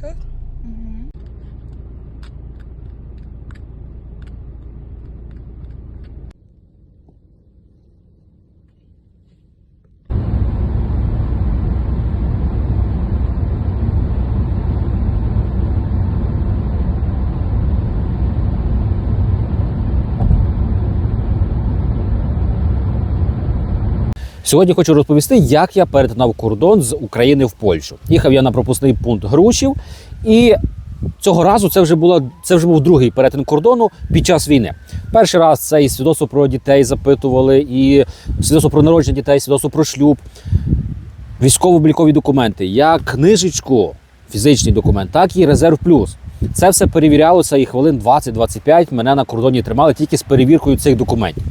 Що? Сьогодні хочу розповісти, як я перетинав кордон з України в Польщу. Їхав я на пропускний пункт Грушів, і цього разу це вже була це вже був другий перетин кордону під час війни. Перший раз це і свідоцтво про дітей запитували, і свідоцтво про народження дітей, свідоцтво про шлюб, військово-облікові документи, як книжечку, фізичний документ, так і резерв плюс. Це все перевірялося і хвилин 20-25 мене на кордоні тримали тільки з перевіркою цих документів.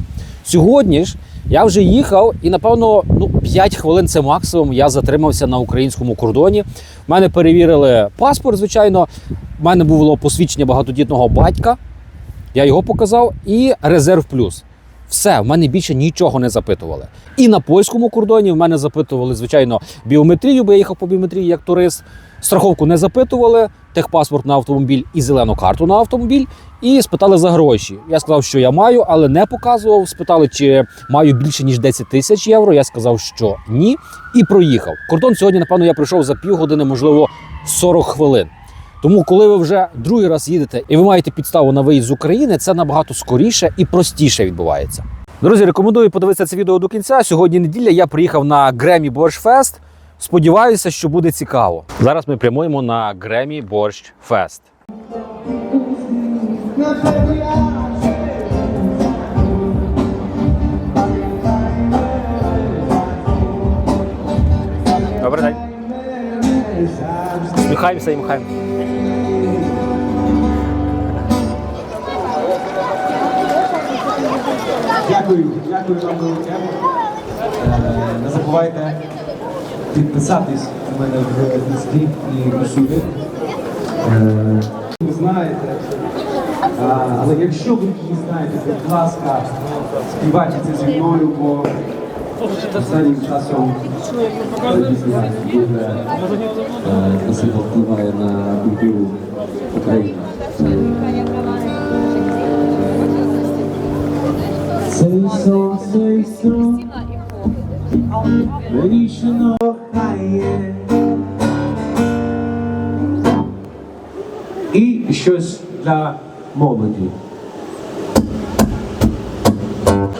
Сьогодні ж я вже їхав, і напевно ну 5 хвилин це максимум. Я затримався на українському кордоні. В мене перевірили паспорт, звичайно. В мене було посвідчення багатодітного батька. Я його показав, і резерв плюс. Все, в мене більше нічого не запитували. І на польському кордоні в мене запитували, звичайно, біометрію, бо я їхав по біометрії як турист. Страховку не запитували, техпаспорт на автомобіль і зелену карту на автомобіль. І спитали за гроші. Я сказав, що я маю, але не показував. Спитали, чи маю більше ніж 10 тисяч євро. Я сказав, що ні, і проїхав. Кордон сьогодні, напевно, я пройшов за півгодини, можливо, 40 хвилин. Тому, коли ви вже другий раз їдете і ви маєте підставу на виїзд з України, це набагато скоріше і простіше відбувається. Друзі, рекомендую подивитися це відео до кінця. Сьогодні неділя. Я приїхав на Гремі Борщ Фест. Сподіваюся, що буде цікаво. Зараз ми прямуємо на Гремі Борщ Фест. Добрий день. Сміхаємося і махаємо. Дякую, дякую вам. Е, Не забувайте підписатись у мене в інсті і усюди. Е, Ви знаєте. Але якщо ви її знаєте, будь ласка, співайте це зі мною, бо останнім часом дуже е, красиво впливає на культуру України. Цей сон, цей сон, вирішено І щось для молоді.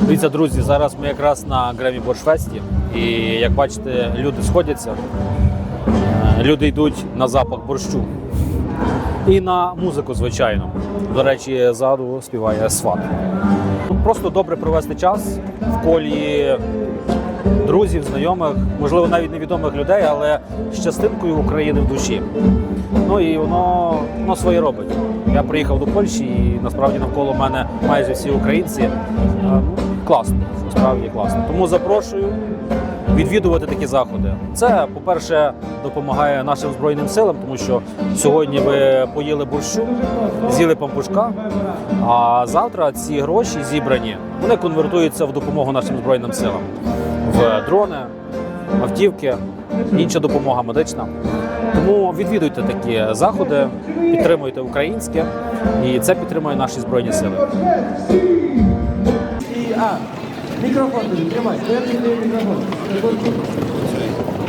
Дивіться, друзі, зараз ми якраз на Гремі Боршфесті, і як бачите, люди сходяться, Е, люди йдуть на запах борщу. І на музику, звичайно. До речі, ззаду співає сват. Просто добре провести час в колі друзів, знайомих, можливо, навіть невідомих людей, але з частинкою України в душі. Ну і воно, воно своє робить. Я приїхав до Польщі і насправді навколо мене майже всі українці. Е, ну, Класно, насправді класно. Тому запрошую відвідувати такі заходи. Це, по-перше, допомагає нашим збройним силам, тому що сьогодні ви поїли борщу, з'їли пампушка. А завтра ці гроші зібрані, вони конвертуються в допомогу нашим збройним силам дрони, автівки, інша допомога медична. Тому відвідуйте такі заходи, підтримуйте українське, і це підтримує наші збройні сили. Мікрофон тримай, мікрофон.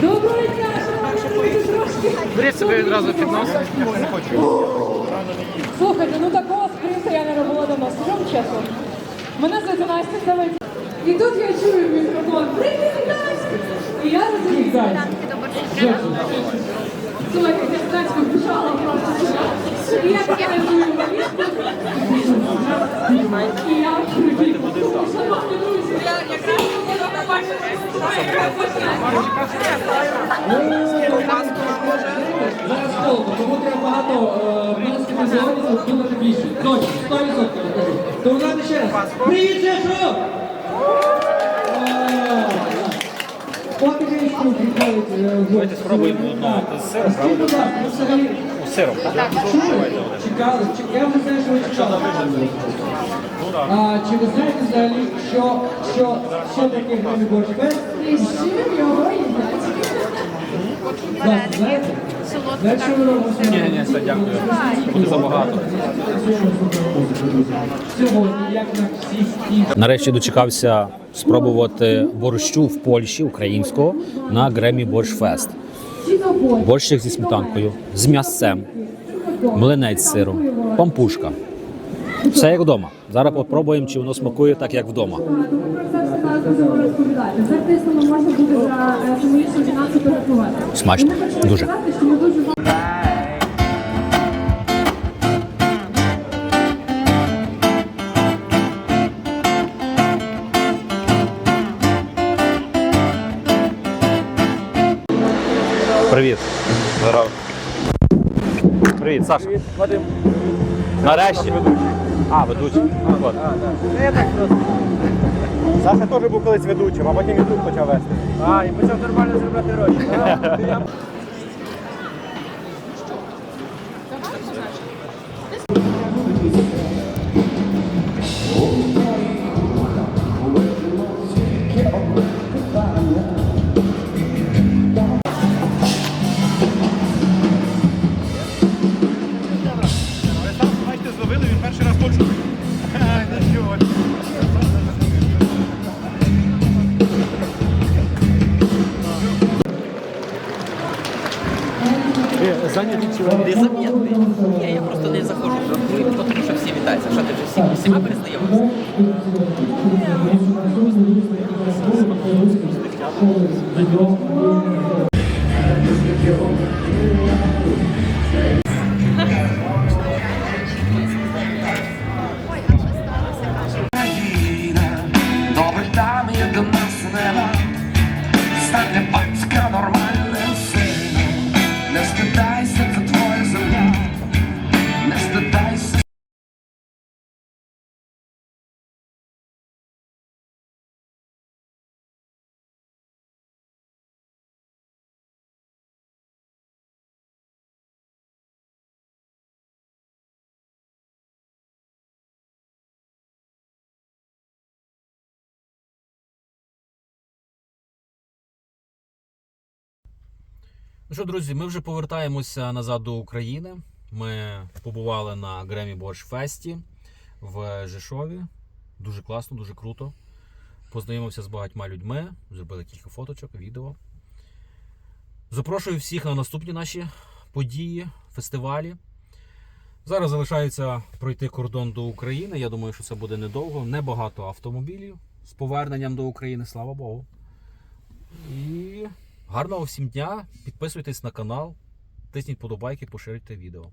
Доброго дня, шановні трошки. Беріть себе відразу під нос. Слухайте, ну такого скрипта я не робила давно. Скажу вам чесно. Мене звати Настя Савець. І тут я чую мікрофон. Привіт, Настя! І я розумію. Слухайте, я Настю біжала просто. І я чую валізку. І я. Шановні друзі, я якраз хотіла побачити. Зараз холодно, тому треба багато мене згодиться думати більше. Точно, 100% кажу. Тому давайте ще раз. Привіт, Жешо! Давайте спробуємо одного з сиром, правда? взагалі Сиром. Чекали? Чи- Я вже знаю, що ви чекали. А, чи ви знаєте взагалі, що, що, що таке Гремі Борщ Фест? І з чим його їдять? Сьогодні? Ні, ні, все, дякую. Буде забагато. Нарешті дочекався спробувати борщу в Польщі українського на Гремі Борщ Фест. Борщик зі сметанкою, з м'ясцем, млинець з сиром, пампушка. Все як вдома. Зараз попробуємо, чи воно смакує так, як вдома. Про це розповідати. За тиснуло можна буде за е, фемінічну фінансу порахувати. Смачно. І ми хочемо Дуже. сказати, що ми дуже Привіт. Здорово. Привіт, Саша. Вадим. Нарешті. А, ведучий. От. Саша теж був колись ведучим, а потім і тут почав вести. А, і почав нормально зробити гроші. Незаметний. Ні, я просто не заходжу в рахунок, тому що всі вітаються. Що ти вже всі, всіма перезнайомився? країна, Ну що, друзі, ми вже повертаємося назад до України. Ми побували на Гремі Борщ Фесті в Жешові. Дуже класно, дуже круто. Познайомився з багатьма людьми, зробили кілька фоточок, відео. Запрошую всіх на наступні наші події, фестивалі. Зараз залишається пройти кордон до України. Я думаю, що це буде недовго. Небагато автомобілів з поверненням до України, слава Богу. І гарного всім дня. Підписуйтесь на канал, тисніть подобайки, поширюйте відео.